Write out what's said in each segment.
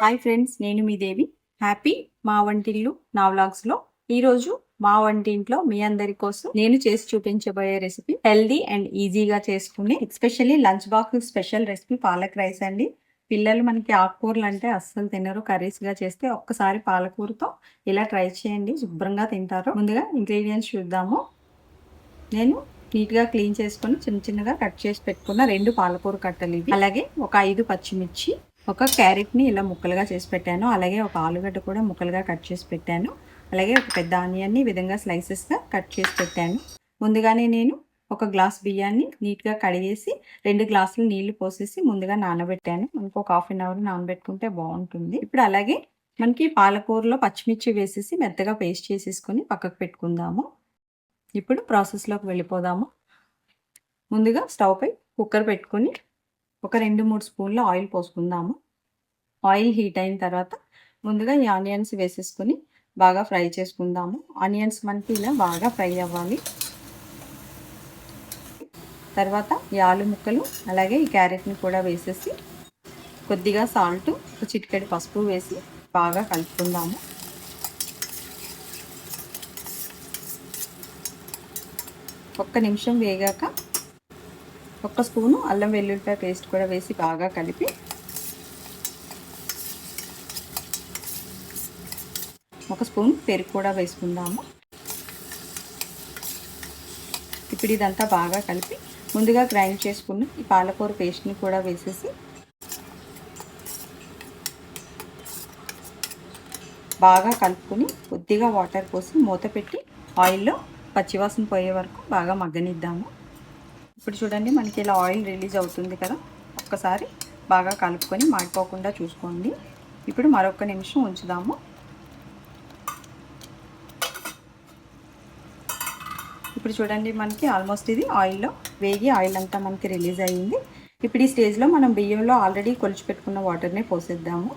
Hi friends నేను మీ దేవి. Happy మా వంటిల్లు నా వ్లాగ్స్లో ఈరోజు మా వంటింట్లో మీ అందరి కోసం నేను చేసి చూపించబోయే రెసిపీ హెల్దీ అండ్ ఈజీగా చేసుకునే especially lunch box special recipe palak rice అండి. పిల్లలు మనకి ఆకుకూరలు అంటే అస్సలు తినరు. కర్రీస్గా చేస్తే ఒక్కసారి పాలకూరతో ఇలా ట్రై చేయండి. శుభ్రంగా తింటారు. ముందుగా ఇంగ్రీడియంట్స్ చూద్దాము. నేను నీట్గా క్లీన్ చేసుకొని చిన్న చిన్నగా కట్ చేసి పెట్టుకున్న రెండు పాలకూర కట్టలు ఇవి. అలాగే ఒక ఐదు పచ్చిమిర్చి ఒక క్యారెట్ని ఇలా ముక్కలుగా చేసి పెట్టాను. అలాగే ఒక ఆలుగడ్డ కూడా ముక్కలుగా కట్ చేసి పెట్టాను. అలాగే ఒక పెద్ద ఆనియన్ని ఈ విధంగా స్లైసెస్గా కట్ చేసి పెట్టాను. ముందుగానే నేను ఒక గ్లాస్ బియ్యాన్ని నీట్గా కడిగేసి రెండు గ్లాసులు నీళ్ళు పోసేసి ముందుగా నానబెట్టాను. మనకు ఒక హాఫ్ అన్ అవర్ నానబెట్టుకుంటే బాగుంటుంది. ఇప్పుడు అలాగే మనకి పాలకూరలో పచ్చిమిర్చి వేసేసి మెత్తగా పేస్ట్ చేసేసుకొని పక్కకు పెట్టుకుందాము. ఇప్పుడు ప్రాసెస్లోకి వెళ్ళిపోదాము. ముందుగా స్టవ్ పై కుక్కర్ పెట్టుకొని ఒక రెండు మూడు స్పూన్ల ఆయిల్ పోసుకుందాము. ఆయిల్ హీట్ అయిన తర్వాత ముందుగా ఈ ఆనియన్స్ వేసేసుకొని బాగా ఫ్రై చేసుకుందాము. ఆనియన్స్ మనకి ఇలా బాగా ఫ్రై అవ్వాలి. తర్వాత ఈ ఆలు ముక్కలు అలాగే ఈ క్యారెట్ని కూడా వేసేసి కొద్దిగా సాల్ట్ చిటికెడు పసుపు వేసి బాగా కలుపుకుందాము. ఒక్క నిమిషం వేగాక ఒక్క స్పూను అల్లం వెల్లుల్లిపాయ పేస్ట్ కూడా వేసి బాగా కలిపి ఒక స్పూన్ పెరుగు కూడా వేసుకుందాము. ఇప్పుడు ఇదంతా బాగా కలిపి ముందుగా గ్రైండ్ చేసుకున్న ఈ పాలకూర పేస్ట్ని కూడా వేసేసి బాగా కలుపుకొని కొద్దిగా వాటర్ పోసి మూత పెట్టి ఆయిల్లో పచ్చివాసన పోయే వరకు బాగా మగ్గనిద్దాము. ఇప్పుడు చూడండి మనకి ఇలా ఆయిల్ రిలీజ్ అవుతుంది కదా ఒక్కసారి బాగా కలుపుకొని మాడిపోకుండా చూసుకోండి. ఇప్పుడు మరొక నిమిషం ఉంచుదాము. ఇప్పుడు చూడండి మనకి ఆల్మోస్ట్ ఇది ఆయిల్లో వేగి ఆయిల్ అంతా మనకి రిలీజ్ అయ్యింది. ఇప్పుడు ఈ స్టేజ్లో మనం బియ్యంలో ఆల్రెడీ కొలిచి పెట్టుకున్న వాటర్ని పోసేద్దాము.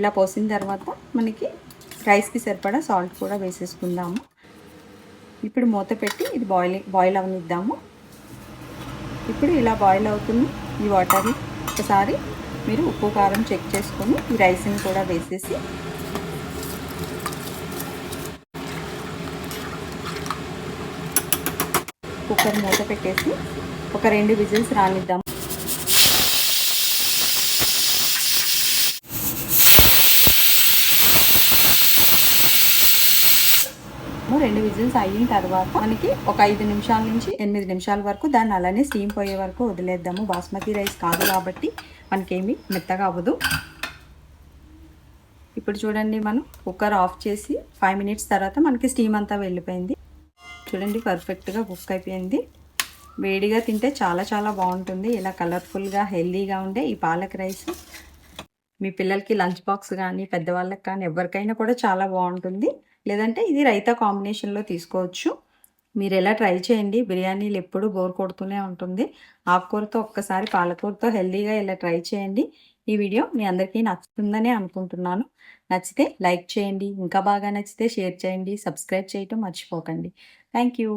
ఇలా పోసిన తర్వాత మనకి రైస్కి సరిపడా సాల్ట్ కూడా వేసేసుకుందాము. ఇప్పుడు మూత పెట్టి ఇది బాయిల్ బాయిల్ అవనిద్దాము. ఇప్పుడు ఇలా బాయిల్ అవుతుంది ఈ వాటర్ని ఒకసారి మీరు ఉప్పు కారం చెక్ చేసుకొని ఈ రైస్ని కూడా వేసేసి కుక్కర్ మూత పెట్టేసి ఒక రెండు విజిల్స్ రానిద్దాము. రెండు విజిల్స్ అయిన తర్వాత మనకి ఒక ఐదు నిమిషాల నుంచి ఎనిమిది నిమిషాల వరకు దాన్ని అలానే స్టీమ్ పోయే వరకు వదిలేద్దాము. బాస్మతి రైస్ కాదు కాబట్టి మనకేమి మెత్తగా అవ్వదు. ఇప్పుడు చూడండి మనం కుక్కర్ ఆఫ్ చేసి ఫైవ్ మినిట్స్ తర్వాత మనకి స్టీమ్ అంతా వెళ్ళిపోయింది. చూడండి పర్ఫెక్ట్గా కుక్ అయిపోయింది. వేడిగా తింటే చాలా చాలా బాగుంటుంది. ఇలా కలర్ఫుల్గా హెల్దీగా ఉండే ఈ పాలక్ రైస్. మీ పిల్లలకి లంచ్ బాక్స్ కానీ పెద్దవాళ్ళకి కానీ ఎవరికైనా కూడా చాలా బాగుంటుంది. లేదంటే ఇది రైతా కాంబినేషన్లో తీసుకోవచ్చు. మీరు ఎలా ట్రై చేయండి. బిర్యానీలు ఎప్పుడు బోర్ కొడుతూనే ఉంటుంది. ఆకుకూరతో ఒక్కసారి పాలకూరతో హెల్దీగా ఇలా ట్రై చేయండి. ఈ వీడియో మీ అందరికీ నచ్చుతుందనే అనుకుంటున్నాను. నచ్చితే లైక్ చేయండి. ఇంకా బాగా నచ్చితే షేర్ చేయండి. సబ్స్క్రైబ్ చేయటం మర్చిపోకండి. Thank you.